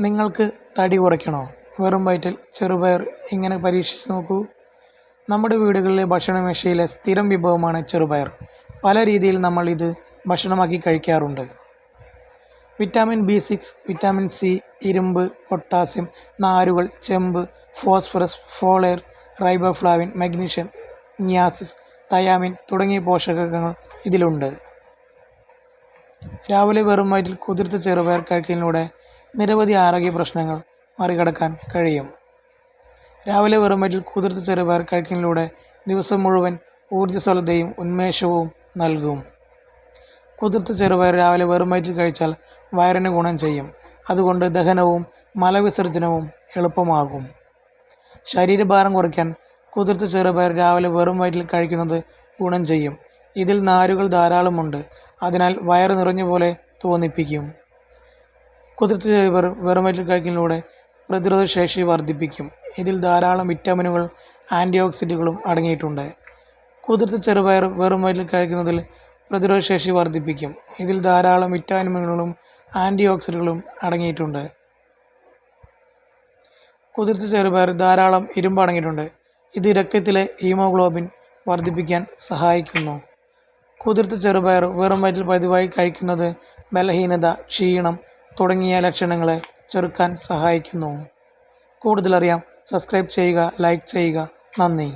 നിങ്ങൾക്ക് തടി കുറയ്ക്കണോ? വെറും വയറ്റിൽ ചെറുപയർ ഇങ്ങനെ പരീക്ഷിച്ച് നോക്കൂ. നമ്മുടെ വീടുകളിലെ ഭക്ഷണമേശയിലെ സ്ഥിരം വിഭവമാണ് ചെറുപയർ. പല രീതിയിൽ നമ്മൾ ഇത് ഭക്ഷണമാക്കി കഴിക്കാറുണ്ട്. Vitamin B six vitamin C ഇരുമ്പ് പൊട്ടാസ്യം നാരുകൾ ചെമ്പ് phosphorus folate riboflavin magnesium niacin thiamine തുടങ്ങിയ പോഷകങ്ങൾ ഇതിലുണ്ട്. രാവിലെ വെറും വയറ്റിൽ കുതിർത്ത ചെറുപയർ കഴിക്കുന്നതിലൂടെ നിരവധി ആരോഗ്യ പ്രശ്നങ്ങൾ മറികടക്കാൻ കഴിയും. രാവിലെ വെറും വയറ്റിൽ കുതിർത്ത ചെറുപയർ കഴിക്കുന്നതിലൂടെ ദിവസം മുഴുവൻ ഊർജസ്വലതയും ഉന്മേഷവും നൽകും. കുതിർത്ത ചെറുപയർ രാവിലെ വെറും വയറ്റിൽ കഴിച്ചാൽ വയറിന് ഗുണം ചെയ്യും. അതുകൊണ്ട് ദഹനവും മലവിസർജനവും എളുപ്പമാകും. ശരീരഭാരം കുറയ്ക്കാൻ കുതിർത്ത ചെറുപയർ രാവിലെ വെറും വയറ്റിൽ കഴിക്കുന്നത് ഗുണം ചെയ്യും. ഇതിൽ നാരുകൾ ധാരാളമുണ്ട്. അതിനാൽ വയറ് നിറഞ്ഞ പോലെ തോന്നിപ്പിക്കും. കുതിർത്ത വെറും വയറ്റിൽ കഴിക്കുന്നതിലൂടെ പ്രതിരോധ ശേഷി വർദ്ധിപ്പിക്കും. ഇതിൽ ധാരാളം വിറ്റാമിനുകൾ ആന്റി ഓക്സിഡന്റുകളും അടങ്ങിയിട്ടുണ്ട്. കുതിർത്ത ചെറുപയർ വെറും വയറ്റിൽ കഴിക്കുന്നതിൽ പ്രതിരോധ ശേഷി വർദ്ധിപ്പിക്കും. ഇതിൽ ധാരാളം വിറ്റാമിനുകളും ആന്റി ഓക്സിഡന്റുകളും അടങ്ങിയിട്ടുണ്ട്. കുതിർത്ത ചെറുപയർ ധാരാളം ഇരുമ്പ് അടങ്ങിയിട്ടുണ്ട്. ഇത് രക്തത്തിലെ ഹീമോഗ്ലോബിൻ വർദ്ധിപ്പിക്കാൻ സഹായിക്കുന്നു. കുതിർത്ത ചെറുപയർ വെറും വയറ്റിൽ പതിവായി കഴിക്കുന്നത് ബലഹീനത ക്ഷീണം തുടങ്ങിയ ലക്ഷണങ്ങളെ ചെറുക്കാൻ സഹായിക്കുന്നു. കൂടുതലറിയാം സബ്സ്ക്രൈബ് ചെയ്യുക ലൈക്ക് ചെയ്യുക. നന്ദി.